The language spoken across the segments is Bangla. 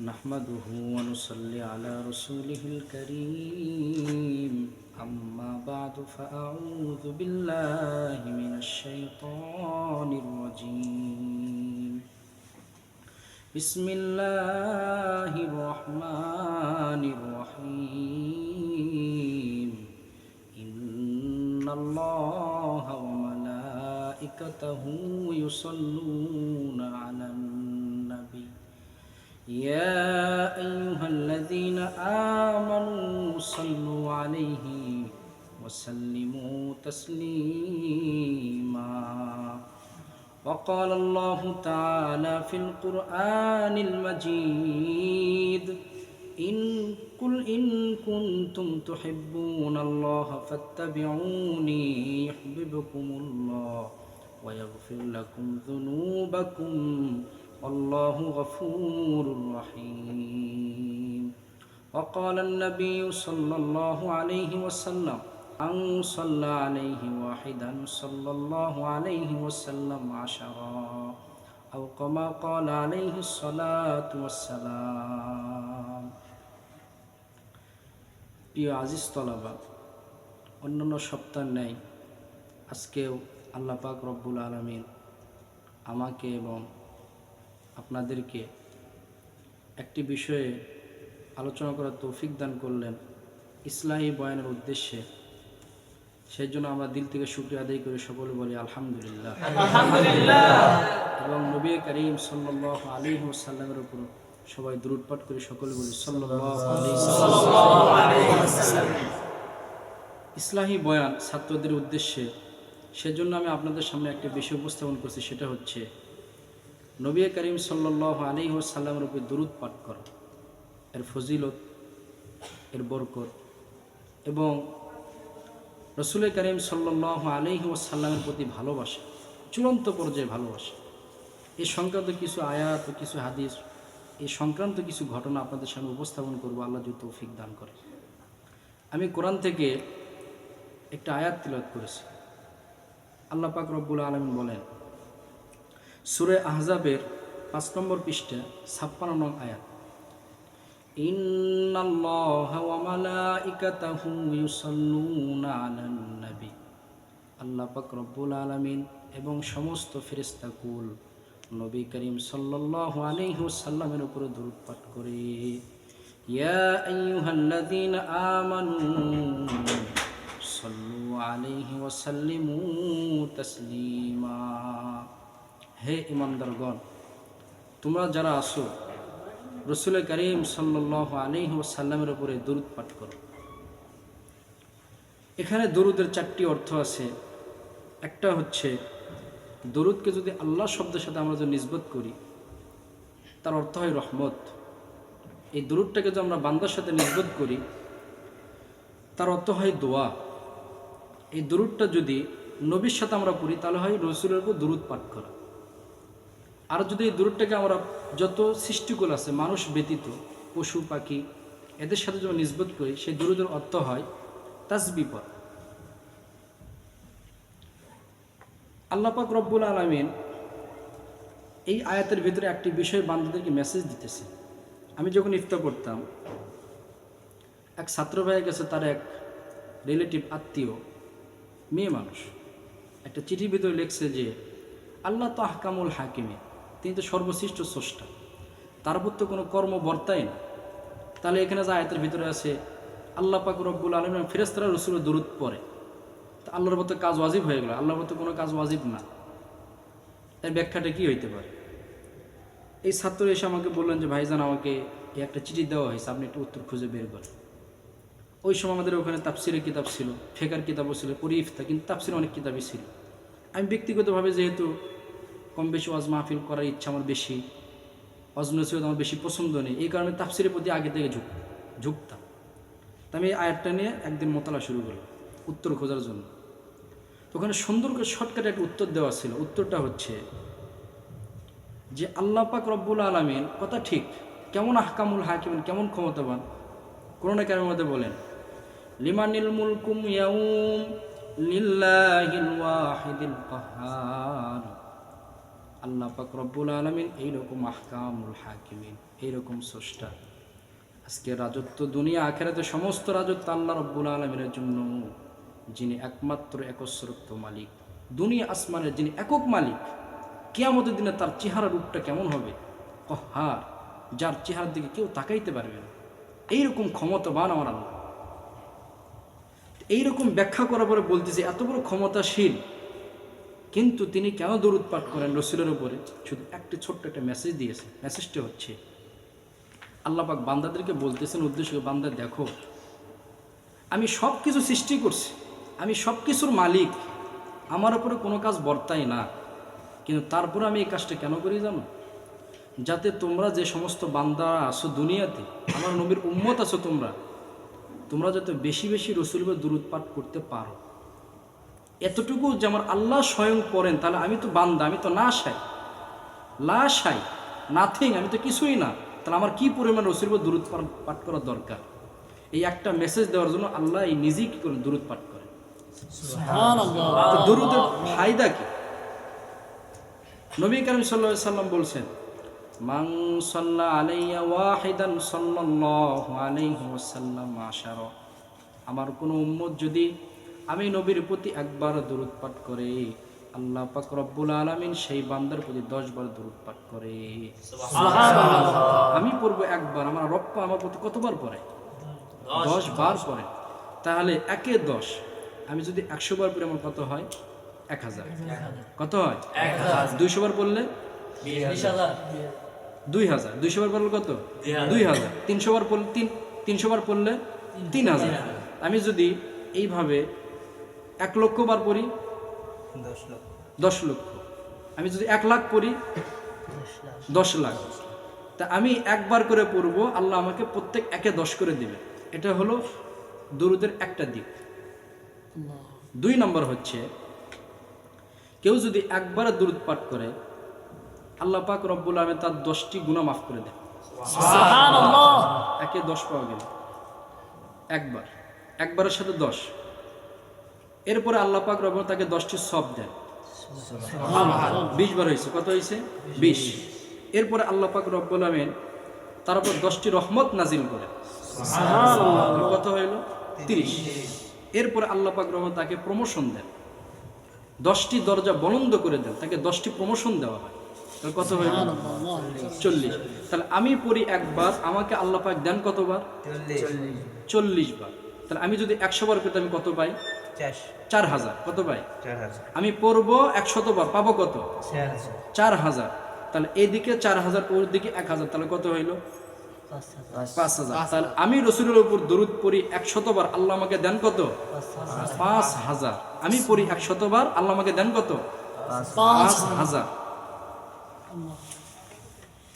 نحمده ونصلي على رسوله الكريم أما بعد فأعوذ بالله من الشيطان الرجيم بسم الله الرحمن الرحيم إن الله وملائكته يصلون على النبي يا أيها الذين آمنوا صلوا عليه وسلموا تسليما. وقال الله تعالى في القرآن المجيد إن قل إن كنتم تحبون الله فاتبعوني يحببكم الله ويغفر لكم ذنوبكم والله غفور رحيم وقال النبي صلى الله عليه وسلم من صلى عليه واحدا صلى الله عليه وسلم عشرا أو كما قال عليه الصلاة والسلام প্রিয় আজিজ তলাবা অন্যান্য সপ্তাহ নেই আজকেও আল্লাহ পাক রব্বুল আলমিন আমাকে এবং আপনাদেরকে একটি বিষয়ে আলোচনা করার তৌফিক দান করলেন ইসলামী বয়ানের উদ্দেশ্যে। সেই জন্য আমরা দিল থেকে শুক্রিয়া আদায় করে সকলে বলি আলহামদুলিল্লাহ। এবং নবী করিম সাল্লাহ আলী সাল্লামের উপর সবাই পাঠ করে সকলে বলি ইসলামী বয়ান ছাত্রদের উদ্দেশ্যে সেজন্য আমি আপনাদের সামনে একটা বিষয় উপস্থাপন করছি সেটা হচ্ছে নবী করিম সাল্লাহ আলী সাল্লামের উপর দূরত পাঠ করা। এর ফজিলত, এর বরকত এবং রসুল করিম সাল্লাহ আলহি সাল্লামের প্রতি ভালোবাসা, চূড়ান্ত পর্যায়ে ভালোবাসা। এই সংক্রান্ত কিছু আয়াত ও কিছু হাদিস এই সংক্রান্ত কিছু ঘটনা আপনাদের সামনে উপস্থাপন করব, আল্লাহ যদি তৌফিক দান করে। আমি কোরআন থেকে একটা আয়াত তিলত করেছি। আল্লাহ পাক রব্বুল আলমিন বলেন সুরে আহজাবের পাঁচ নম্বর পৃষ্ঠা ছাপ্পান্ন নং আয়াত إن الله وملائكته يصلون على النبي আল্লাহ পাক রব্বুল আলামিন এবং সমস্ত ফেরেশতাকুল নবী করিম সাল্লাল্লাহু আলাইহি ওয়াসাল্লামের উপর দরুদ পাঠ করে ইয়া আইয়ুহাল্লাযীনা আমানু সাল্লু আলাইহি ওয়াসাল্লিমু তাসলিমা হে ইমানদারগণ, তোমরা যারা আসো রসুল করিম সাল্লাহ আলহি সাল্লামের উপরে দরুদ পাঠ করো। এখানে দরুদের চারটি অর্থ আছে। একটা হচ্ছে, দরুদকে যদি আল্লাহ শব্দের সাথে আমরা যদি নিজবত করি, তার অর্থ হয় রহমত। এই দরুদটাকে যদি আমরা বান্দার সাথে নিজবত করি, তার অর্থ হয় দোয়া। এই দরুদটা যদি নবীর সাথে আমরা পড়ি তাহলে হয় রসুলের উপর দরুদ পাঠ করা। আর যদি এই দূরটাকে আমরা যত সৃষ্টিকুল আছে, মানুষ ব্যতীত, পশু, পাখি, এদের সাথে যখন নিজবত করি, সেই দূরদের অর্থ হয় তাজবিপদ আল্লাপাক রব্বুল আলমিন এই আয়াতের ভিতরে একটি বিষয় বান্ধবদেরকে মেসেজ দিতেছে। আমি যখন ইফতার করতাম, এক ছাত্র ভাইয়ের কাছে তার এক রিলেটিভ আত্মীয়, মেয়ে মানুষ, একটা চিঠির ভিতরে লিখছে যে, আল্লাহ তো আহকামুল হাকিমে তিনি তো সর্বশ্রেষ্ঠ স্রষ্টা। তার উপর তো কোনো কর্ম বর্তায় না। তাহলে এখানে যা আয়তের ভিতরে আছে, আল্লাহ পাক রব্বুল আলম ফেরেস্তারা রসুলের দূরত পড়ে। তা আল্লাহর মতো কাজ ওয়াজিব হয়ে গেল, আল্লাহর মতো কোনো কাজ ওয়াজিব না। এর ব্যাখ্যাটা কি হইতে পারে? এই ছাত্র এসে আমাকে বললেন যে, ভাইজান, আমাকে এই একটা চিঠি দেওয়া হয়েছে, আপনি একটু উত্তর খুঁজে বের করেন। ওই সময় আমাদের ওখানে তাপসিরের কিতাব ছিল, ফেকার কিতাবও ছিল পরিফতা কিন্তু তাপসির অনেক কিতাবই ছিল। আমি ব্যক্তিগতভাবে যেহেতু কম বেশি ওয়াজ মাহফিল করার ইচ্ছা আমার বেশি। ওয়াজ নসিহত আমার বেশি পছন্দ নেই। এই কারণে তাফসিরের প্রতি আগে থেকে ঝুঁক ঝুঁকতাম তা আমি এই আয়াতটা নিয়ে একদিন মোতালা শুরু করলাম, উত্তর খোঁজার জন্য। তো ওখানে সুন্দর করে শর্টকাটে একটা উত্তর দেওয়া ছিল। উত্তরটা হচ্ছে যে, আল্লাহ পাক রব্বুল আলমিন, কথা ঠিক, কেমন আহকামুল হাকিমিন, কেমন ক্ষমতাবান। করোনা কেন মধ্যে বলেন, লিমানিল মুলকুম ইয়াউম লিল্লাহিল ওয়াহিদিল কাহ্হার আল্লাহ পাক রব্বুল আলমিন এইরকম আহকামুল হাকিমিন, এইরকম স্রষ্টা। আজকে রাজত্ব দুনিয়া, আখেরাতে সমস্ত রাজত্ব আল্লাহ রব্বুল আলমিনের জন্য যিনি একমাত্র একস্রত্ব মালিক। দুনিয়া আসমানের যিনি একক মালিক, কেয়ামতের দিনে তার চেহারা রূপটা কেমন হবে? কহার, যার চেহারার দিকে কেউ তাকাইতে পারবে না। এইরকম ক্ষমতাবান আমার আল্লাহ। এইরকম ব্যাখ্যা করার পরে বলতেছে, এত বড় ক্ষমতাশীল কিন্তু তিনি কেন দরুদ পাঠ করেন? রসুলের উপরে শুধু একটি ছোট্ট একটা মেসেজ দিয়েছে। মেসেজটা হচ্ছে আল্লাপাক বান্দাদেরকে বলতেছেন উদ্দেশ্য, বান্দা দেখো, আমি সব কিছু সৃষ্টি করছি, আমি সব কিছুর মালিক, আমার উপরে কোনো কাজ বর্তায় না, কিন্তু তারপরে আমি এই কাজটা কেন করি জানো? যাতে তোমরা যে সমস্ত বান্দারা আছো দুনিয়াতে, আমার নবীর উম্মত আছো তোমরা তোমরা যাতে বেশি বেশি রসুলের দূরত পাঠ করতে পারো। এতটুকু যে আমার আল্লাহ স্বয়ং করেন তাহলে আমি তো বান্দা আমি তো না সাই। লা সাই নাথিং আমি তো কিছুই না। তাহলে আমার কি পরিমাণ রসুল দূরত পাঠ করা দরকার? এই একটা মেসেজ দেওয়ার জন্য আল্লাহ এই নিজেই কি করে দূরত পাঠ করে তো দরুদের ফায়দা কি? নবী করিম সাল্লাহ সাল্লাম বলছেন মাং সাল্লা আলাইয়া ওয়াহিদান সাল্লাল্লাহু আলাইহি ওয়াসাল্লাম আশারা। আমার কোনো উম্মত যদি আমি নবীর প্রতি একবার দরুদ পাঠ করে আল্লাহ পাক রব্বুল আলামিন সেই বান্দার প্রতি দশ বার দরুদ পাঠ করে। আমি পড়ব একবার আমার রপ্পা আমার প্রতি কতবার পড়ে? দশ বার পড়ে। তাহলে একে দশ আমি যদি একশো বার পড়ে আমার কত হয়? এক হাজার। কত হয়? দুইশো বার পড়লে? দুই হাজার। দুইশো বার পড়লে কত? দুই হাজার। তিনশো বার পড়লে তিন তিনশো বার পড়লে তিন হাজার। আমি যদি এইভাবে এক লক্ষ বার পড়ি? দশ লক্ষ। আমি যদি এক লাখ পড়ি? দশ লাখ। তা আমি একবার করে পড়ব আল্লাহ আমাকে প্রত্যেক একে দশ করে দিবে। এটা হলো দরুদের একটা দিক। দুই নম্বর হচ্ছে কেউ যদি একবার দূরত পাঠ করে আল্লাহ পাক রব্বুল আলমে তার দশটি গুণা মাফ করে দেয় একে দশ পাওয়া গেল। একবার। একবারের সাথে দশ। এরপরে আল্লাহ পাক রব্বুল তাকে দশটি সব দেন। বিশ বার হয়েছে। কত হয়েছে? বিশ। এরপরে আল্লাহ পাক রব্বুল আলমিন তার উপর দশটি রহমত নাজিল করে কত হইল? তিরিশ। এরপরে আল্লাহ পাক রহমান তাকে প্রমোশন দেন। দশটি দরজা বলন্দ করে দেন। তাকে দশটি প্রমোশন দেওয়া হয়। তাহলে কত হইল? চল্লিশ। তাহলে আমি পড়ি একবার আমাকে আল্লাহ পাক দেন কতবার? চল্লিশ। বার। তাহলে আমি যদি একশো বার করতে আমি কত পাই? চার। হাজার। কত পাই আমি পড়ব একশতবার পাবো কত? চার হাজার। তাহলে এদিকে চার হাজার ওর দিকে এক হাজার। তাহলে কত হইল? পাঁচ হাজার। তাহলে আমি রসুলের উপর দরুদ পড়ি একশতবার আল্লাহ আমাকে দেন কত? পাঁচ হাজার। আমি পড়ি একশতবার আল্লাহ আমাকে দেন কত? পাঁচ হাজার।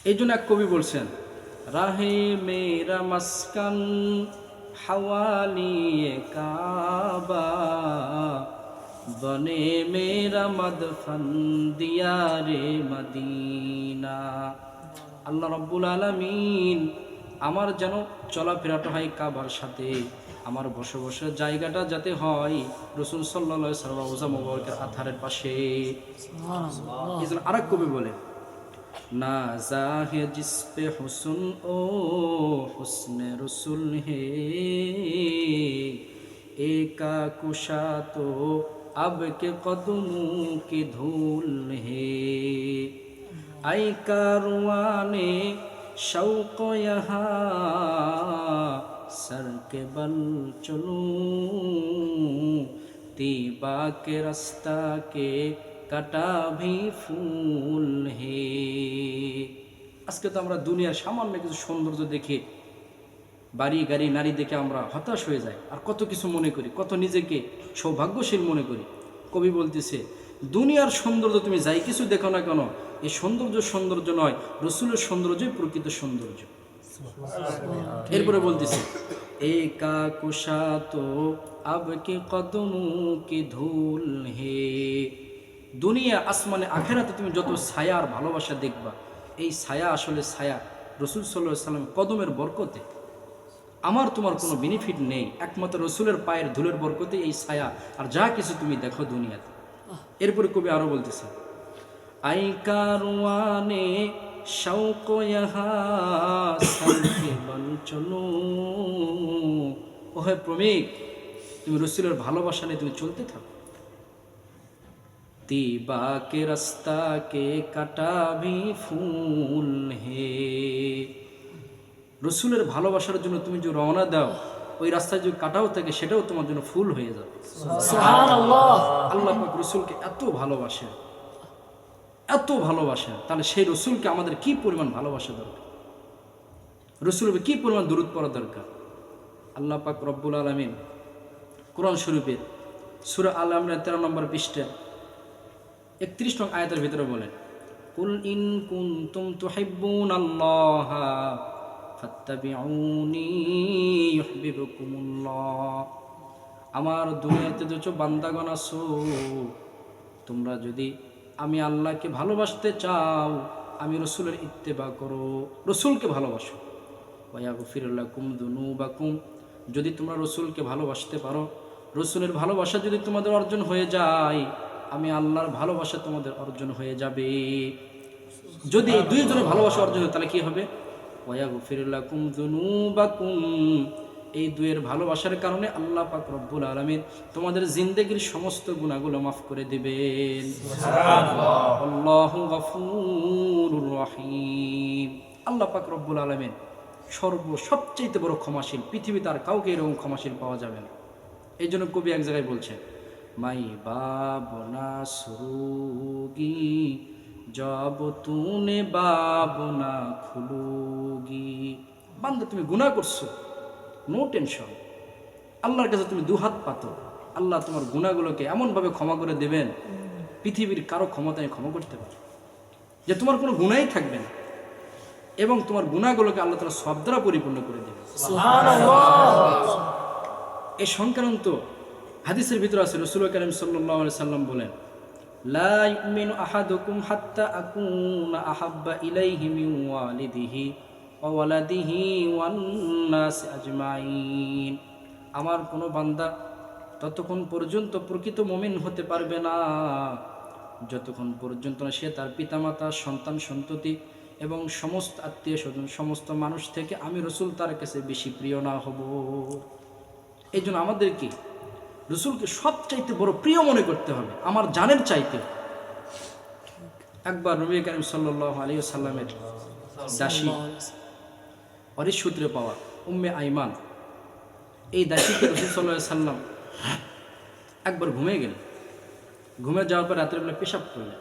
এই জন্য এক কবি বলছেন রাহে মেরা মাসকান হাওয়ালিয়ে কাবা বনে মেরা মদফন দিয়ারে মদিনা আল্লাহ রব্বুল আলমিন আমার যেন চলাফেরাটা হয় কাবার সাথে আমার বসে বসে জায়গাটা যাতে হয় রসুল সাল্লা সাল্লাম আথারের পাশে। এই জন্য আরেক কবি বলে नाजा है जिस पे हुसन ओ हुसन रसुल है एका कुशा तो अब के कदमों की धूल है आई कारुआने शौक यहाँ सर के बल चलूं तीबा के रास्ता के কাটা ভি ফুল হে। আজকে তো আমরা দুনিয়ার সামান্য কিছু সৌন্দর্য দেখে, বাড়ি, গাড়ি, নারী দেখে আমরা হতাশ হয়ে যাই। আর কত কিছু মনে করি, কত নিজেকে সৌভাগ্যশীল মনে করি। কবি বলতেছে, দুনিয়ার সৌন্দর্য তুমি যাই কিছু দেখো না কেন এই সৌন্দর্য সৌন্দর্য নয়, রসুলের সৌন্দর্যই প্রকৃত সৌন্দর্য। এরপরে বলতেছে একা কুশা তো আব কি কদমু কি ধুল হে। দুনিয়া, আসমানে, আখেরাতে তুমি যত ছায়া আর ভালোবাসা দেখবা, এই ছায়া আসলে ছায়া। রসুল সাল্লাহ সাল্লাম কদমের বরকতে। আমার তোমার কোনো বেনিফিট নেই, একমাত্র রসুলের পায়ের ধুলের বরকতে এই ছায়া। আর যা কিছু তুমি দেখো দুনিয়াতে। এরপরে কবি আরও বলতেছে, আই কারওয়ানে ওহে প্রমিক, তুমি রসুলের ভালোবাসা নিয়ে তুমি চলতে থাকো। तीबा के रास्ता के কাটা ভি ফুল হে রসুলের ভালোবাসার জন্য তুমি যে রওনা দাও ওই রাস্তায় যে কাটাও থাকে সেটাও তোমার জন্য ফুল হয়ে যাবে সুবহানাল্লাহ আল্লাহ পাক রসুলকে এত ভালোবাসেন এত ভালোবাসেন তাহলে সেই রসুলকে আমাদের কি পরিমাণ ভালোবাসা দরকার রসুলের কি পরিমাণ দূরত পড়া দরকার আল্লাহ পাক রব্বুল আলমিন কোরআন শরীফের সুরা আল আমরান তেরো নম্বর পৃষ্ঠা একত্রিশ নং আয়াতের ভিতরে বলেন, কুল ইন কুনতুম তুহিব্বুন আল্লাহ ফাত্তাবিউনি আমার দুনিয়াতে যত বান্দাগণ আছো, তোমরা যদি আমি আল্লাহকে ভালোবাসতে চাও, আমি রসুলের ইত্তেবা করো, রসুলকে ভালোবাসো। ওয়াগফিরুল্লাকুম দুনুবাকুম, যদি তোমরা রসুলকে ভালোবাসতে পারো, রসুলের ভালোবাসা যদি তোমাদের অর্জন হয়ে যায় আমি আল্লাহর ভালোবাসা তোমাদের অর্জন হয়ে যাবে। যদি দুইজনের ভালোবাসা অর্জন হয় তাহলে কি হবে? এই দুয়ের ভালোবাসার কারণে আল্লাহ পাক রব্বুল আলমিন তোমাদের জিন্দেগির সমস্ত গুণাগুলো মাফ করে দেবেন। আল্লাহু আল্লাহ পাক রব্বুল আলমিন সর্ব সবচেয়ে বড় ক্ষমাশীল পৃথিবীতে আর কাউকে এরকম ক্ষমাশীল পাওয়া যাবে না। এই জন্য কবি এক জায়গায় বলছেন মাই বাবনা সুরুগি জব তুনে বাবনা খুলুগি। বান্দা তুমি গুনাহ করছ? নো টেনশন আল্লাহর কাছে তুমি দুহাত পাতো। আল্লাহ তোমার গুণাগুলোকে এমনভাবে ক্ষমা করে দেবেন পৃথিবীর কারও ক্ষমতায় ক্ষমা করতে পারে। যে তোমার কোনো গুণাই থাকবে না। এবং তোমার গুণাগুলোকে আল্লাহ তালা সব দ্বারা পরিপূর্ণ করে দেবে এই সংক্রান্ত হাদিসের ভিতরে আছে রসুল করিম সাল্লাহ সাল্লাম বলেন হাত্তা আহাব্বা ওয়ান আজমাইন। আমার কোনো বান্দা ততক্ষণ পর্যন্ত প্রকৃত মুমিন হতে পারবে না। যতক্ষণ পর্যন্ত না সে তার পিতামাতা, সন্তান, সন্ততি এবং সমস্ত আত্মীয় স্বজন, সমস্ত মানুষ থেকে আমি রসুল তার কাছে বেশি প্রিয় না হব। এই জন্য আমাদের কি রসুলকে সবচাইতে বড় প্রিয় মনে করতে হবে, আমার জানের চাইতে। একবার রবি করিম সাল্লাহ আলী সাল্লামের দাসী অরিস সূত্রে পাওয়া উম্মে আইমান, এই দাসীকে রসুল সাল্লাহ সাল্লাম একবার ঘুমিয়ে গেলেন। ঘুমে যাওয়ার পর রাত্রেবেলা পেশাব করলেন।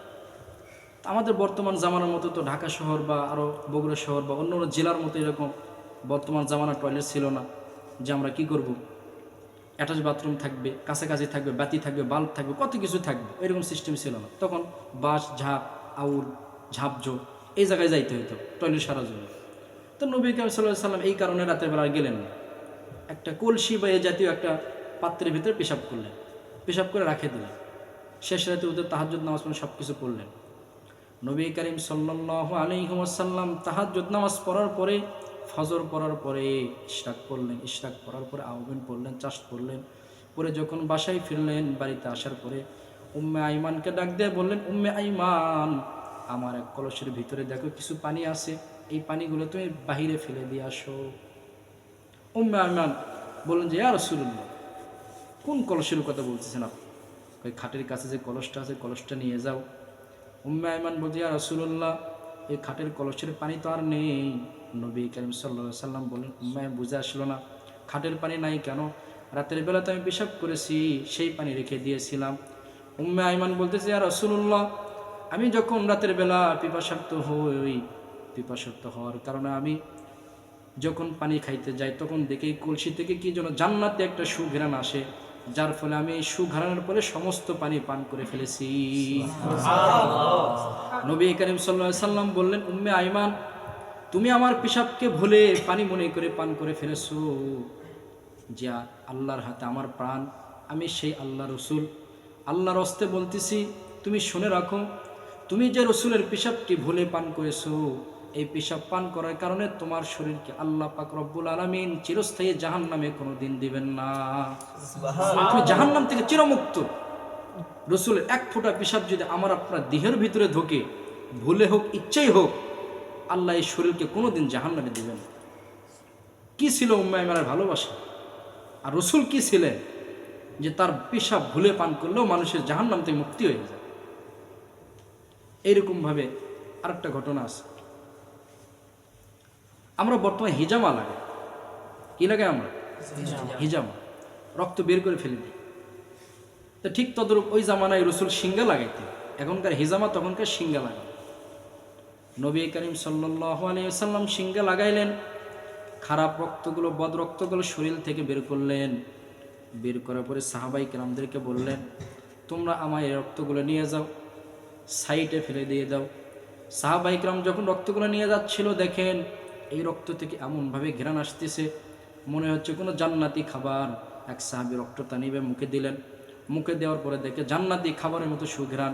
আমাদের বর্তমান জামানার মতো তো ঢাকা শহর বা আরও বগুড়া শহর বা অন্য অন্য জেলার মতো এরকম বর্তমান জামানার টয়লেট ছিল না, যে আমরা কি করব? অ্যাটাচ বাথরুম থাকবে, কাছাকাছি থাকবে, বাতি থাকবে, বাল্ব থাকবে, কত কিছু থাকবে, এরকম সিস্টেম ছিল না। তখন বাস ঝাঁপ আউল ঝাপঝো এই জায়গায় যাইতে হতো টয়লেট সারার জন্য। তো নবী কালাম সাল্লাহ সাল্লাম এই কারণে রাতের বেলা গেলেন না। একটা কলসি বা এ জাতীয় একটা পাত্রের ভিতরে পেশাব করলেন, পেশাব করে রাখে দিলেন। শেষ রাতে ওদের তাহাজ্জুদ, নামাজ পড়ে সব কিছু পড়লেন। নবী করিম সাল্লাহ আলহিহাসাল্লাম তাহাজ্জুদ, নামাজ পড়ার পরে ফজর পড়ার পরে ইশরাক পড়লেন, ইশরাক পড়ার পরে আহ্বান পড়লেন, চাষ পড়লেন পরে যখন বাসায় ফিরলেন, বাড়িতে আসার পরে উম্মে আইমানকে ডাক দিয়ে বললেন, উম্মে আইমান, আমার এক কলসের ভিতরে দেখো কিছু পানি আছে, এই পানিগুলো তুমি বাহিরে ফেলে দিয়ে আসো। উম্মে আইমান বললেন যে আর রসুল্লাহ কোন কলসের কথা বলতেছেন আপনি? ওই খাটের কাছে যে কলসটা আছে, কলসটা নিয়ে যাও। উম্মে আইমান বলছে আর রসুল্লাহ এই খাটের কলসের পানি তো আর নেই। নবী করিম সাল্লা সাল্লাম বলেন উম্মে বুঝে আসলো না। খাটের পানি নাই কেন? রাতের বেলা তো আমি পেশাব করেছি, সেই পানি রেখে দিয়েছিলাম। উম্মে আইমান বলতেছে আর রসুল্লাহ আমি যখন রাতের বেলা পিপাসাক্ত হই পিপাসাক্ত হওয়ার কারণে আমি যখন পানি খাইতে যাই, তখন দেখি কলসি থেকে কি যেন জান্নাতে একটা সুঘ্রাণ আসে। যার ফলে আমি সুঘ্রাণের পরে সমস্ত পানি পান করে ফেলেছি। নবী করিম সাল্লা সাল্লাম বললেন উম্মে আইমান তুমি আমার পেশাবকে ভুলে পানি মনে করে পান করে ফেলেছো। যে আল্লাহর হাতে আমার প্রাণ আমি সেই আল্লাহ রসুল। আল্লাহর অস্তে বলতেছি তুমি শুনে রাখো তুমি যে রসুলের পেশাবটি ভুলে পান করেছ এই পেশাব পান করার কারণে তোমার শরীরকে আল্লাহ পাক রব্বুল আলমিন চিরস্থায়ী জাহান নামে কোনো দিন দিবেন না। তুমি জাহান নাম থেকে চিরমুক্ত। রসুলের এক ফোঁটা পেশাব যদি আমার আপনার দেহের ভিতরে ঢোকে ভুলে হোক ইচ্ছাই হোক আল্লাহ এই শরীরকে কোনোদিন জাহান নামে দিবেন। কি ছিল উম্মায় মেলার ভালোবাসা? আর রসুল কি ছিলেন যে তার পেশাব ভুলে পান করলেও মানুষের জাহান নাম থেকে মুক্তি হয়ে যায়? এইরকমভাবে আরেকটা ঘটনা আছে। আমরা বর্তমানে হিজামা লাগে। কি লাগে আমরা? হিজামা। রক্ত বের করে ফেলে দিই তো ঠিক তদরূপ ওই জামানায় রসুল সিঙ্গা লাগাইতেন। এখনকার হিজামা তখনকার সিঙ্গা লাগাই নবী করিম সাল্লাম সিঙ্গা লাগাইলেন। খারাপ রক্তগুলো বদ রক্তগুলো শরীর থেকে বের করলেন। বের করার পরে সাহাবাই কেরামদেরকে বললেন তোমরা আমার এই রক্তগুলো নিয়ে যাও। সাইডে ফেলে দিয়ে দাও। সাহাবাই কেরাম যখন রক্তগুলো নিয়ে যাচ্ছিল দেখেন এই রক্ত থেকে এমনভাবে ঘেরান আসতেছে, মনে হচ্ছে কোনো জান্নাতি খাবার। এক সাহাবি রক্তটা নিবে মুখে দিলেন। মুখে দেওয়ার পরে দেখে জান্নাতি খাবারের মতো সুঘ্রাণ।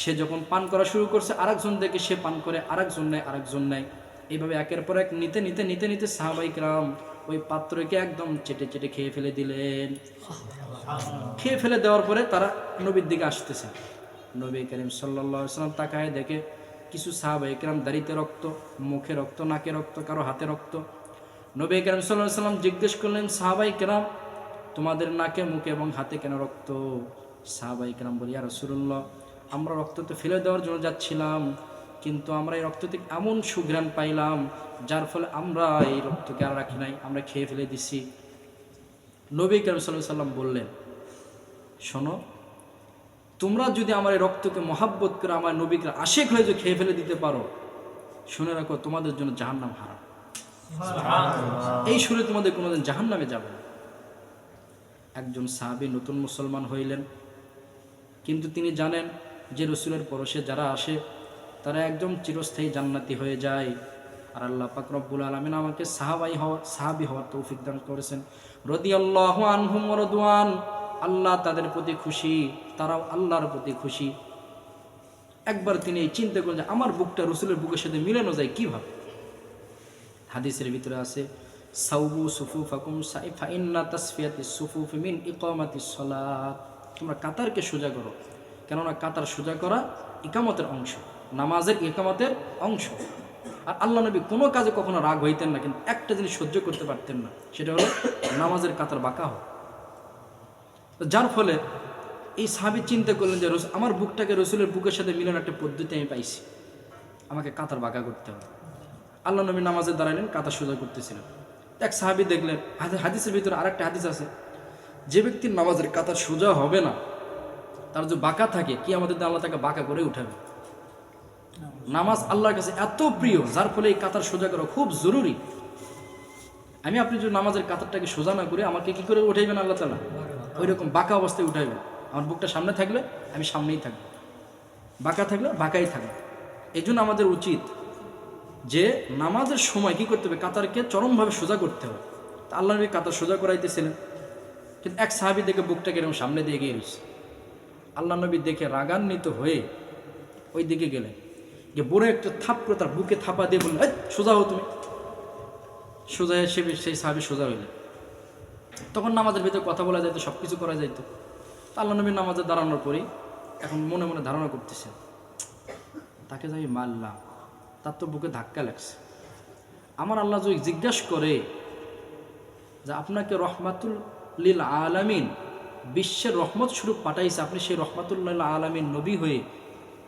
সে যখন পান করা শুরু করছে, আরেকজন দেখে সে পান করে, আরেকজন নেয় আরেকজন নেয়। এইভাবে একের পর এক নিতে নিতে নিতে নিতে সাহাবাইক রাম ওই পাত্রকে একদম চেটে চেটে খেয়ে ফেলে দিলেন। খেয়ে ফেলে দেওয়ার পরে তারা নবীর দিকে আসতেছে। নবী করিম সাল্লা সাল্লাম তাকায় দেখে কিছু সাহাবাই কেরাম দাড়িতে রক্ত, মুখে রক্ত, নাকে রক্ত, কারও হাতে রক্ত। নবী করিম সাল্লাহ সাল্লাম জিজ্ঞেস করলেন সাহাবাই কেরাম, তোমাদের নাকে, মুখে এবং হাতে কেন রক্ত? সাহাবাই কেরাম বলি আর রসুল্লাহ আমরা রক্ত তো ফেলে দেওয়ার জন্য যাচ্ছিলাম, কিন্তু আমরা এই রক্ত থেকে এমন সুঘ্রাণ পাইলাম, যার ফলে আমরা এই রক্তকে আর রাখি নাই, আমরা খেয়ে ফেলে দিছি। নবী করিম সাল্লাহ সাল্লাম বললেন, শোনো তোমরা যদি আমার এই রক্তকে মহাব্বত করে আমার নবীকে আশেক হয়ে যে খেয়ে ফেলে দিতে পারো শুনে রাখো তোমাদের জন্য জাহান্নাম হারাম। এই সুরে তোমাদের কোনোদিন জাহান্নামে যাবে না। একজন সাহাবী নতুন মুসলমান হইলেন কিন্তু তিনি জানেন যে রসুলের পরশে যারা আসে তারা একদম চিরস্থায়ী জান্নাতি হয়ে যায়। আর আল্লাহ পাক রব্বুল আলমিন আমাকে সাহাবাই হওয়া সাহাবি হওয়ার তৌফিক দান করেছেন। রদি আল্লাহ আনহুম রদুয়ান আল্লাহ তাদের প্রতি খুশি, তারাও আল্লাহর প্রতি খুশি। একবার তিনি এই চিন্তা করেন যে, আমার বুকটা রসুলের বুকের সাথে মিলানো যায় কীভাবে? হাদিসের ভিতরে আছে, সাউবু সুফু ফাকুম সাইফা ইন্না তাসফিয়াতি সুফুফ মিন ইকামাতি সলাত। তোমরা কাতারকে সোজা করো, কেননা কাতার সোজা করা ইকামতের অংশ, নামাজের ইকামতের অংশ। আর আল্লাহ নবী কোনো কাজে কখনো রাগ হইতেন না, কিন্তু একটা জিনিস সহ্য করতে পারতেন না, সেটা হলো নামাজের কাতার বাঁকা তো যার ফলে এই সাহাবি চিন্তা করলেন যে আমার বুকটাকে রসুলের বুকের সাথে মিলানোর একটা পদ্ধতি আমি পাইছি। আমাকে কাতার বাঁকা করতে হবে। আল্লাহ নবী নামাজে দাঁড়ালেন কাতার সোজা করতেছিলেন। এক সাহাবি দেখলেন, হাদি- হাদিসের ভিতরে আরেকটা হাদিস আছে, যে ব্যক্তির নামাজের কাতার সোজা হবে না, তার যে বাঁকা থাকে কি আমাদের আল্লাহ তাকে বাঁকা করে উঠাবে। নামাজ আল্লাহর কাছে এত প্রিয়, যার ফলে এই কাতার সোজা করা খুব জরুরি। আমি আপনি যদি নামাজের কাতারটাকে সোজা না করে আমাকে কি করে উঠাইবেন আল্লাহ তালা? ওই রকম বাঁকা অবস্থায় উঠাইবেন আমার বুকটা সামনে থাকলে আমি সামনেই থাকব। বাঁকা থাকলে বাঁকাই থাকবে। এই জন্য আমাদের উচিত যে নামাজের সময় কি করতে হবে? কাতারকে চরমভাবে সোজা করতে হবে। তা আল্লাহ নবী কাতার সোজা করাইতেছিলেন। কিন্তু এক সাহাবি দেখে বুকটাকে এরকম সামনে দিয়ে গিয়ে রয়েছে আল্লাহ নবী দেখে রাগান্বিত হয়ে ওই দিকে গেলেন। যে বড় একটা থাপ্পড় তার বুকে থাপা দিয়ে বললেন সোজা হো তুমি। সোজা সে সেই সাহাবি সোজা হইলেন। তখন নামাজের ভিতরে কথা বলা যাইতো সব কিছু করা যাইতো। আল্লাহ নবীর নামাজে দাঁড়ানোর পরেই এখন মনে মনে ধারণা করতেছে তাকে যে আমি মারলাম তার তো বুকে ধাক্কা লাগছে। আমার আল্লাহ যদি জিজ্ঞাসা করে যে আপনাকে রহমাতুল লিল আলামিন বিশ্বের রহমত স্বরূপ পাঠাইছে আপনি সেই রহমাতুল্লাহ আলামিন নবী হয়ে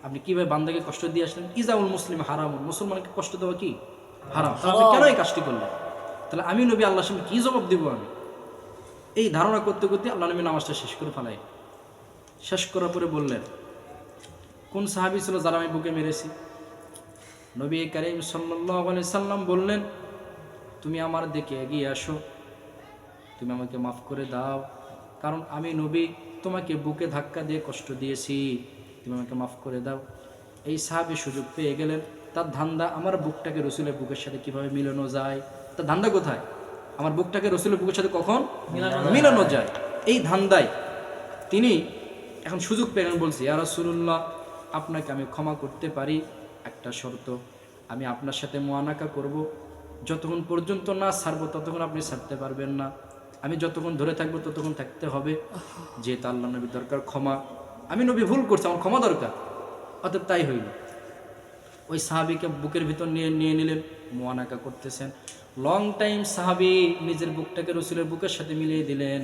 আপনি কীভাবে বান্দাকে কষ্ট দিয়ে আসলেন? ইজাউল মুসলিম হারামুল মুসলমানকে কষ্ট দেওয়া কি? হারাম। আপনি কেন এই কাজটি করলেন? তাহলে আমি নবী আল্লাহ সামনে কি জবাব দিব আমি? এই ধারণা করতে করতে আল্লাহ নবী নামাজটা শেষ করে ফেলাই শেষ করার পরে বললেন, কোন সাহাবি ছিল যারা আমি বুকে মেরেছি? নবী করিম সাল্লাহ সাল্লাম বললেন, তুমি আমার দিকে এগিয়ে আসো, তুমি আমাকে মাফ করে দাও, কারণ আমি নবী, তোমাকে বুকে ধাক্কা দিয়ে কষ্ট দিয়েছি, তুমি আমাকে মাফ করে দাও। এই সাহাবি সুযোগ পেয়ে গেলেন। তার ধান্দা আমার বুকটাকে রসুলের বুকের সাথে কীভাবে মিলানো যায়? তার ধান্দা কোথায়? আমার বুকটাকে রসুলের বুকের সাথে কখন মিলানো যায়। এই ধান্দায় তিনি এখন সুযোগ পেয়ে গেলেন বলছি আর রসুল্লাহ আপনাকে আমি ক্ষমা করতে পারি। একটা শর্ত আমি আপনার সাথে মোয়ানাকা করব। যতক্ষণ পর্যন্ত না ছাড়বো ততক্ষণ আপনি ছাড়তে পারবেন না। আমি যতক্ষণ ধরে থাকব ততক্ষণ থাকতে হবে। যেহেতু আল্লাহ নবীর দরকার ক্ষমা। আমি নবী ভুল করছি আমার ক্ষমা দরকার। অতএব তাই হইল। ওই সাহাবিকে বুকের ভিতর নিয়ে নিয়ে নিলেন মোয়ানাকা করতেছেন। লং টাইম সাহাবি নিজের বুকটাকে রসুলের বুকের সাথে মিলিয়ে দিলেন।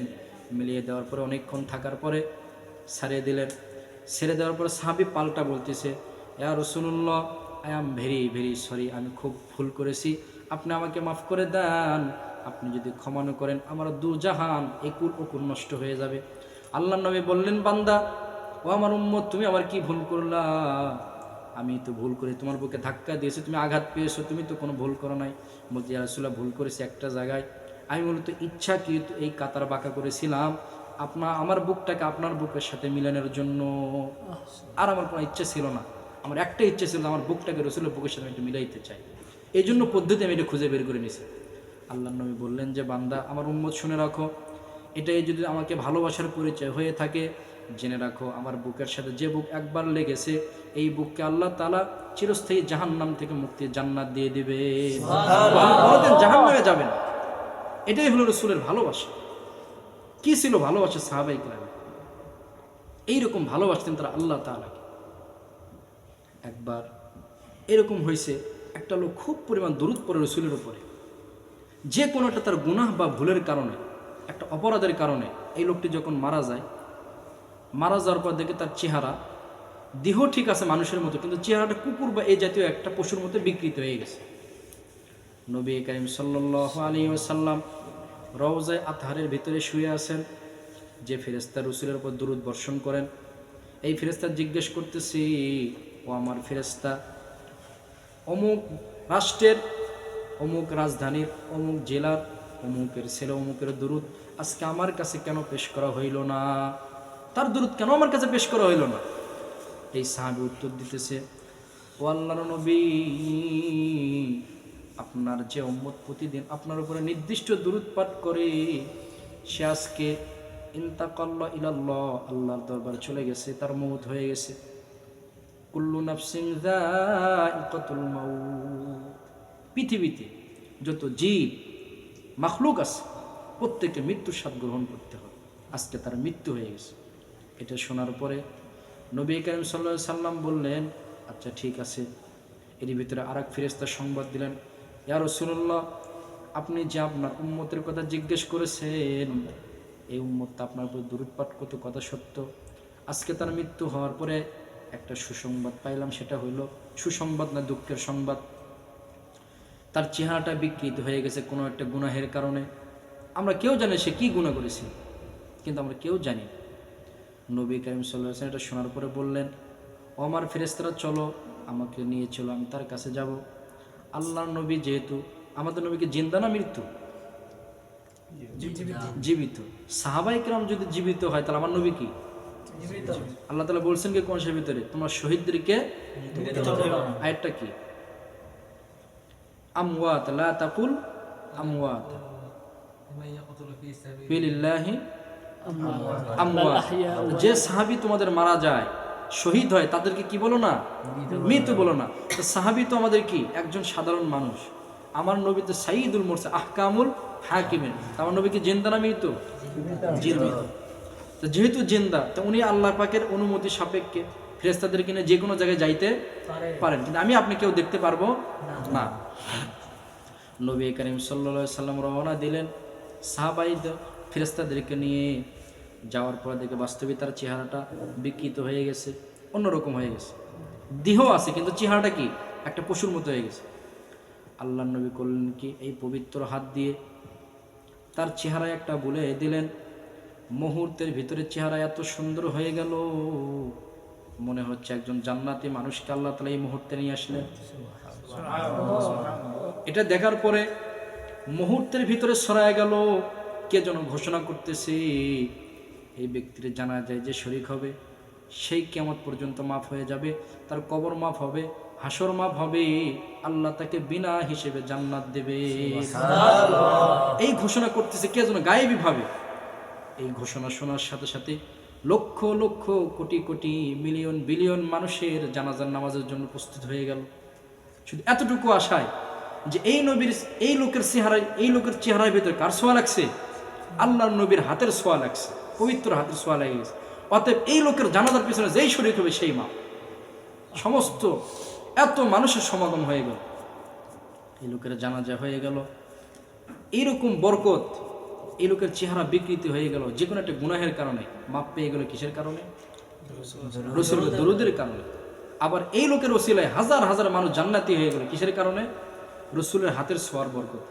মিলিয়ে দেওয়ার পরে অনেকক্ষণ থাকার পরে সারিয়ে দিলেন। ছেড়ে দেওয়ার পরে সাহাবি পাল্টা বলতেছে, ইয়া রসুল্লাহ I am very very sorry, আমি খুব ভুল করেছি। আপনি আমাকে মাফ করে দেন। আপনি যদি ক্ষমা না করেন, আমার দু জাহান একুল ওকুল নষ্ট হয়ে যাবে। আল্লাহ নবী বললেন, বান্দা, ও আমার উম্মত, তুমি আবার কি ভুল করলা? আমি তো ভুল করে তোমার বুকে ধাক্কা দিয়েছি, তুমি আঘাত পেয়েছ, তুমি তো কোনো ভুল করো নাই। বলছি রাসুল্লাহ ভুল করেছি একটা জায়গায়। আমি মূলত ইচ্ছা কি? এই কাতার বাঁকা করেছিলাম। আপনার আমার বুকটাকে আপনার বুকের সাথে মিলানোর জন্য। আর আমার কোনো ইচ্ছা ছিল না। আমার একটা ইচ্ছে ছিল আমার বুকটাকে রসুলের বুকের সাথে একটু মিলাইতে চাই। এই জন্য পদ্ধতি আমি এটা খুঁজে বের করে নিয়েছি। আল্লাহ নবী বললেন যে, বান্দা, আমার উম্মত শুনে রাখো। এটাই যদি আমাকে ভালোবাসার পরিচয় হয়ে থাকে জেনে রাখো আমার বুকের সাথে যে বুক একবার লেগেছে এই বুককে আল্লাহ তালা চিরস্থায়ী জাহান্নাম থেকে মুক্তি জান্নাত দিয়ে দিবে। কোনোদিন জাহান নামে যাবে না। এটাই হলো রসুলের ভালোবাসা। কি ছিল ভালোবাসা সাহাবাই গ্রামে এইরকম ভালোবাসতেন তারা আল্লাহ তালাকে একবার এরকম হয়েছে একটা লোক খুব পরিমাণ দূরত পড়ে রসুলের উপরে। যে কোনো একটা তার গুনাহ বা ভুলের কারণে একটা অপরাধের কারণে এই লোকটি যখন মারা যায় মারা যাওয়ার পর দেখে তার চেহারা, দেহ ঠিক আছে মানুষের মতো, কিন্তু চেহারাটা কুকুর বা এই জাতীয় একটা পশুর মতো বিকৃত হয়ে গেছে। নবী করিম সাল্লাহ আলী রওজায় আতহারের ভিতরে শুয়ে আছেন। যে ফেরেস্তা রসুলের উপর দূরত বর্ষণ করেন। এই ফেরেস্তা জিজ্ঞেস করতেছি, ও আমার ফেরেস্তা অমুক রাষ্ট্রের, অমুক রাজধানীর, অমুক জেলার, অমুকের ছেলে, অমুকের দূরত আজকে আমার কাছে কেন পেশ করা হইল না? তার দূরত কেন আমার কাছে পেশ করা হইল না? এই সাহাবি উত্তর দিতেছে, ও আল্লাহর নবী, আপনার যে উম্মত প্রতিদিন আপনার উপরে নির্দিষ্ট দূরত পাঠ করে, সে আজকে ইন্তাকাল্লা ইলাল্লাহ, আল্লাহর দরবার চলে গেছে, তার মৌত হয়ে গেছে। কুল্লু নাফসিং মাউত। পৃথিবীতে যত জীব, মাখলুক আছে প্রত্যেককে মৃত্যুর স্বাদ গ্রহণ করতে হবে। আজকে তার মৃত্যু হয়ে গেছে। এটা শোনার পরে নবী করিম সাল্লা সাল্লাম বললেন আচ্ছা ঠিক আছে। এর ভিতরে আর এক ফেরেস্তার সংবাদ দিলেন, ইয়া রসুল্লাহ আপনি যে আপনার উম্মতের কথা জিজ্ঞেস করেছেন, এই উম্মতটা আপনার উপর দূরপাঠ কত কথা সত্য। আজকে তার মৃত্যু হওয়ার পরে একটা সুসংবাদ পাইলাম, সেটা হইল সুসংবাদ না দুঃখের সংবাদ। তার চেহারাটা বিকৃত হয়ে গেছে কোনো একটা গুনাহের কারণে। আমরা কেউ জানি সে কি গুণা করেছে, কিন্তু আমরা কেউ জানি না। নবী করিম সাল্লাহ এটা শোনার পরে বললেন ও আমার ফেরেস্তারা চলো আমাকে নিয়ে চলো আমি তার কাছে যাব। আল্লাহ নবী যেহেতু আমাদের নবীকে জিন্দা না মৃত্যু? জীবিত। সাহাবাইকরাম যদি জীবিত হয় তাহলে আমার নবী কি? আল্লাহ তালা বলছেন কি কোন সে ভিতরে? তোমার শহীদদেরকে আয়েরটা কি? আমওয়াত লা তাকুল আমওয়াত। ফিলিল্লাহি যে সাহাবী তোমাদের মারা যায়, শহীদ হয়, তাদেরকে কি বলো না? মৃত বলো না। তো সাহাবী তো আমাদের কি? একজন সাধারণ মানুষ। আমার নবী তো সাইদুল মোরসা আহকামুল হাকিমের আমার নবী কি জিন্দা না মৃত তো যেহেতু জিন্দা, তো উনি আল্লাহ পাকের অনুমতি সাপেক্ষে ফ্রেস্তাদের কিনে যে কোনো জায়গায় যাইতে পারেন। কিন্তু আমি আপনি কেউ দেখতে পারব না। নবী করিম সাল্লা সাল্লাম রওনা দিলেন সাহাবাই ফেরেস্তাদেরকে নিয়ে যাওয়ার পর দেখে বাস্তবে তার চেহারাটা বিকৃত হয়ে গেছে অন্যরকম হয়ে গেছে। দেহ আছে কিন্তু চেহারাটা কি? একটা পশুর মতো হয়ে গেছে। আল্লাহ নবী করলেন কি? এই পবিত্র হাত দিয়ে তার চেহারায় একটা বলে দিলেন মুহূর্তের ভিতরে চেহারা এত সুন্দর হয়ে গেল। মনে হচ্ছে একজন জান্নাতি মানুষকে আল্লাহ তালা এই মুহূর্তে নিয়ে আসলেন। এটা দেখার পরে মুহূর্তের ভিতরে সরায় গেল। কে যেন ঘোষণা করতেছে এই ব্যক্তির জানা যায় যে শরিক হবে সেই কেমন পর্যন্ত মাফ হয়ে যাবে তার কবর মাফ হবে হাসর মাফ হবে আল্লাহ তাকে বিনা হিসেবে জান্নাত দেবে। এই ঘোষণা করতেছে কে যেন গায়েবী ভাবে। এই ঘোষণা শোনার সাথে সাথে লক্ষ লক্ষ কোটি কোটি মিলিয়ন বিলিয়ন মানুষের জানাজার নামাজের জন্য প্রস্তুত হয়ে গেল। শুধু এতটুকু আশায় যে এই নবীর এই লোকের চেহারায় এই লোকের চেহারার ভিতরে কার সোয়া লাগছে? আল্লাহর নবীর হাতের সোয়া লাগছে, পবিত্র হাতের সোয়া লেগে গেছে অতএব এই লোকের জানাজার পিছনে যেই শরীর হবে সেই মা। সমস্ত, এত মানুষের সমাগম হয়ে গেল। এই লোকের জানাজা হয়ে গেল। এইরকম বরকত, এই লোকের চেহারা বিকৃতি হয়ে গেল যে কোনো একটা গুনাহের কারণে। মাপ পেয়ে গেল কিসের কারণে? দরুদের কারণে। আবার এই লোকের ওসিলায় হাজার হাজার মানুষ জান্নাতি হয়ে গেল কিসের কারণে? রসুলের হাতের সোয়ার বরকত।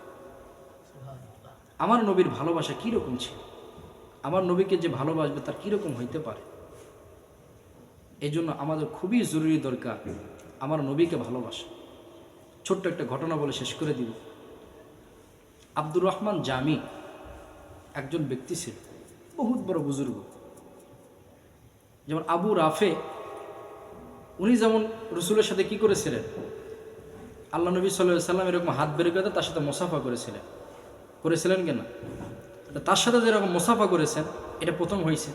আমার নবীর ভালোবাসা কীরকম ছিল? আমার নবীকে যে ভালোবাসবে তার কীরকম হইতে পারে? এই জন্য আমাদের খুবই জরুরি দরকার আমার নবীকে ভালোবাসা। ছোট্ট একটা ঘটনা বলে শেষ করে দিব। আব্দুর রহমান জামি একজন ব্যক্তি ছিল, বহুত বড় বুজুর্গ। যেমন আবু রাফে, উনি যেমন রসুলের সাথে কি করেছিলেন? আল্লাহ নবী সাল্লাহ সাল্লাম এরকম হাত বের করে তার সাথে মোসাফা করেছিলেন। করেছিলেন কেন? তার সাথে যেরকম মোসাফা করেছেন, এটা প্রথম হয়েছে।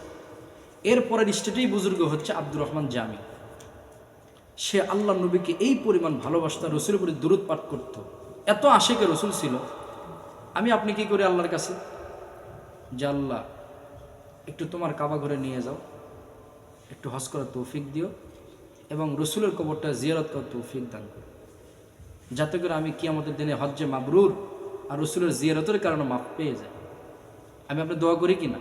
এরপরের স্টেটেই বুজুর্গ হচ্ছে আব্দুর রহমান জামি। সে আল্লাহ নবীকে এই পরিমাণ ভালোবাসত রসুলের উপরে দূরত পাঠ করত। এত আশেকে রসুল ছিল। আমি আপনি কি করি আল্লাহর কাছে? যে আল্লাহ, একটু তোমার কাবা ঘরে নিয়ে যাও। একটু হজ করার তৌফিক দিও এবং রসুলের কবরটা জিয়ারত করার তৌফিক দান করো। যাতে করে আমি কি আমাদের দিনে হজ্জে মাবরুর আর রসুলের জিয়ারতের কারণে মাপ পেয়ে যাই আমি আপনি দোয়া করি কি না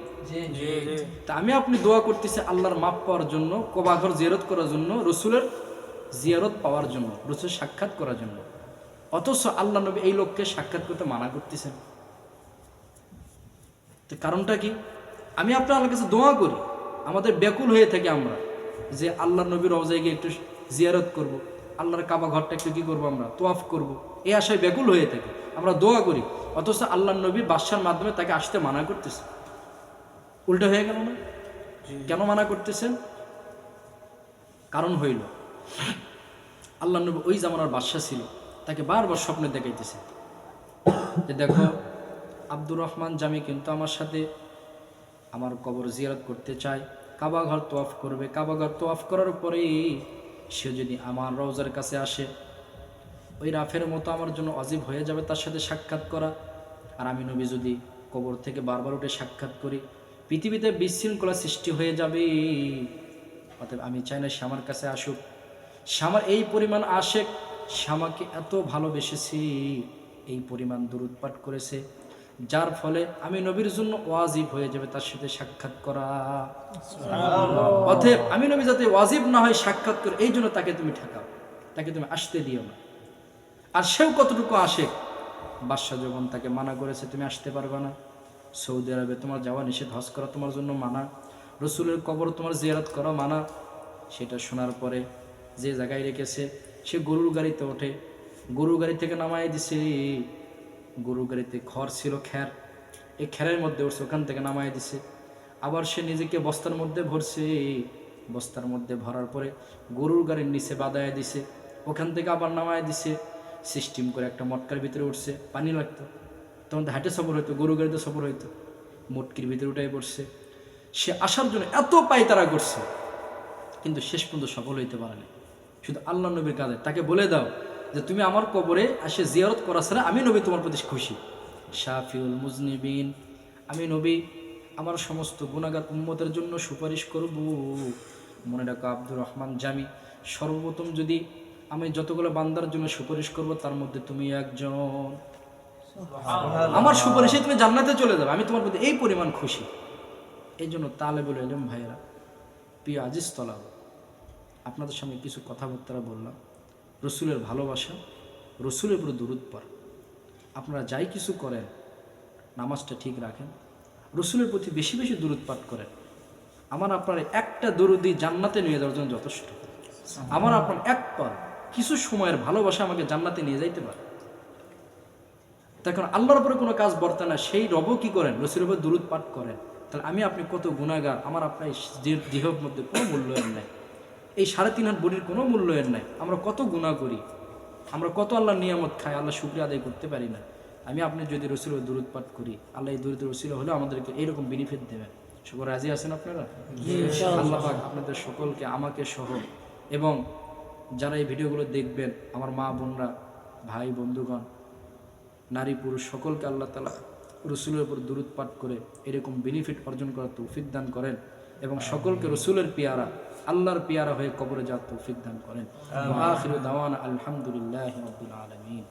তা আমি আপনি দোয়া করতেছি আল্লাহর মাপ পাওয়ার জন্য কবাঘর জিয়ারত করার জন্য রসুলের জিয়ারত পাওয়ার জন্য রসুল সাক্ষাৎ করার জন্য। অথচ আল্লাহ নবী এই লোককে সাক্ষাৎ করতে মানা করতেছেন। তো কারণটা কি? আমি আপনার আল্লাহর কাছে দোয়া করি আমাদের ব্যাকুল হয়ে থাকি আমরা যে আল্লাহ নবীর রওজায় গিয়ে একটু জিয়ারত করব। আল্লাহর কাবা ঘরটা একটু কি করব আমরা? তোয়াফ করব। এই আশায় ব্যাকুল হয়ে থাকি। আমরা দোয়া করি। অথচ আল্লাহ নবীর বাদশার মাধ্যমে তাকে আসতে মানা করতেছে। উল্টো হয়ে গেল না? কেন মানা করতেছেন? কারণ হইল আল্লাহ নবী ওই জামানার বাদশা ছিল তাকে বারবার স্বপ্নে দেখাইতেছে। যে দেখো আব্দুর রহমান জামি কিন্তু আমার সাথে আমার কবর জিয়ারত করতে চায় কাবা ঘর তোয়াফ করবে। কাবা ঘর তোয়াফ করার পরেই সে যদি আমার রওজার কাছে আসে ওই রাফের মতো আমার জন্য অজীব হয়ে যাবে তার সাথে সাক্ষাৎ করা। আর আমি নবী যদি কবর থেকে বারবার উঠে সাক্ষাৎ করি পৃথিবীতে বিশৃঙ্খলা সৃষ্টি হয়ে যাবে। অতএব আমি চাই না শ্যামার কাছে আসুক। সে আমার এই পরিমাণ আশেক শ্যামাকে এত ভালোবেসেছি এই পরিমাণ দূরত পাঠ করেছে যার ফলে আমি নবীর জন্য ওয়াজিব হয়ে যাবে তার সাথে সাক্ষাৎ করা। অতএব আমি নবী যাতে ওয়াজিব না হয় সাক্ষাৎ করে এই জন্য তাকে তুমি ঠেকাও তাকে তুমি আসতে দিও না। আর সেও কতটুকু আসে বাদশাহ যখন তাকে মানা করেছে, তুমি আসতে পারবে না। সৌদি আরবে তোমার যাওয়া নিষেধ, হজ করা তোমার জন্য মানা। রসুলের কবর তোমার জিয়ারত করা মানা। সেটা শোনার পরে যে জায়গায় রেখেছে, সে গরুর গাড়িতে ওঠে। গরুর গাড়ি থেকে নামায় দিছে। গরুর গাড়িতে খড় ছিল খ্যার। এই খ্যারের মধ্যে উঠছে ওখান থেকে নামায় দিছে। আবার সে নিজেকে বস্তার মধ্যে ভরছে। বস্তার মধ্যে ভরার পরে গরুর গাড়ির নিচে বাদায় দিছে। ওখান থেকে আবার নামায় দিছে। সিস্টেম করে একটা মটকার ভিতরে উঠছে, পানি লাগতো। তখন তো হাটে সফর হইতো, গরু গাড়িতে সফর হইতো। মটকির ভিতরে উঠাই পড়ছে। সে আসার জন্য এত পায়তারা করছে, কিন্তু শেষ পর্যন্ত সফল হইতে পারেনি শুধু আল্লাহ নবীর কাজে। তাকে বলে দাও যে তুমি আমার কবরে আসে জিয়ারত করা ছাড়া আমি নবী তোমার প্রতি খুশি। শাফিউল মুজনিবিন, আমি নবী, আমার সমস্ত গুণাগার উম্মতের জন্য সুপারিশ করব। মনে রাখো আব্দুর রহমান জামি, সর্বপ্রথম যদি আমি যতগুলো বান্দার জন্য সুপারিশ করব তার মধ্যে তুমি একজন। আমার সুপারিশে তুমি জান্নাতে চলে যাবে আমি তোমার প্রতি এই পরিমাণ খুশি। এই জন্য তালেবুল এলম ভাইয়েরা প্রিয় আজিজ তলাব আপনাদের সঙ্গে কিছু কথাবার্তা বললাম। রসুলের ভালোবাসা রসুলের উপরে দূরত পর আপনারা যাই কিছু করেন নামাজটা ঠিক রাখেন। রসুলের প্রতি বেশি বেশি দূরত পাঠ করেন। আমার আপনার একটা দরুদি জান্নাতে নিয়ে যাওয়ার জন্য যথেষ্ট। আমার আপনার এক পর কিছু সময়ের ভালোবাসা আমাকে জান্নাতে নিয়ে যাইতে পারে। তখন আল্লাহর উপরে কোনো কাজ বর্তে না সেই রব কি করেন? রসুলের উপর দূরত পাঠ করেন। তাহলে আমি আপনি কত গুণাগার আমার আপনার দেহের মধ্যে কোনো মূল্যায়ন নাই। এই সাড়ে তিন হাত বডির কোনো মূল্যায়ন নাই। আমরা কত গুণা করি? আমরা কত আল্লাহর নিয়ামত খাই আল্লাহ শুক্রিয়া আদায় করতে পারি না। আমি আপনি যদি রসুলের দূরত পাঠ করি আল্লাহ এই দূরত রসুল হলে আমাদেরকে এইরকম বেনিফিট দেবেন। সকল রাজি আছেন আপনারা? আল্লাহ আপনাদের সকলকে আমাকে সহ এবং যারা এই ভিডিওগুলো দেখবেন আমার মা বোনরা ভাই বন্ধুগণ নারী পুরুষ সকলকে আল্লাহ তালা রসুলের উপর দূরত পাঠ করে এরকম বেনিফিট অর্জন করার তৌফিক দান করেন এবং সকলকে রসুলের পেয়ারা আল্লাহর পেয়ারা হয়ে কবরে যাওয়ার তৌফিক দান করেন। আখির দাওয়ান আলহামদুলিল্লাহি রাব্বিল আলামিন।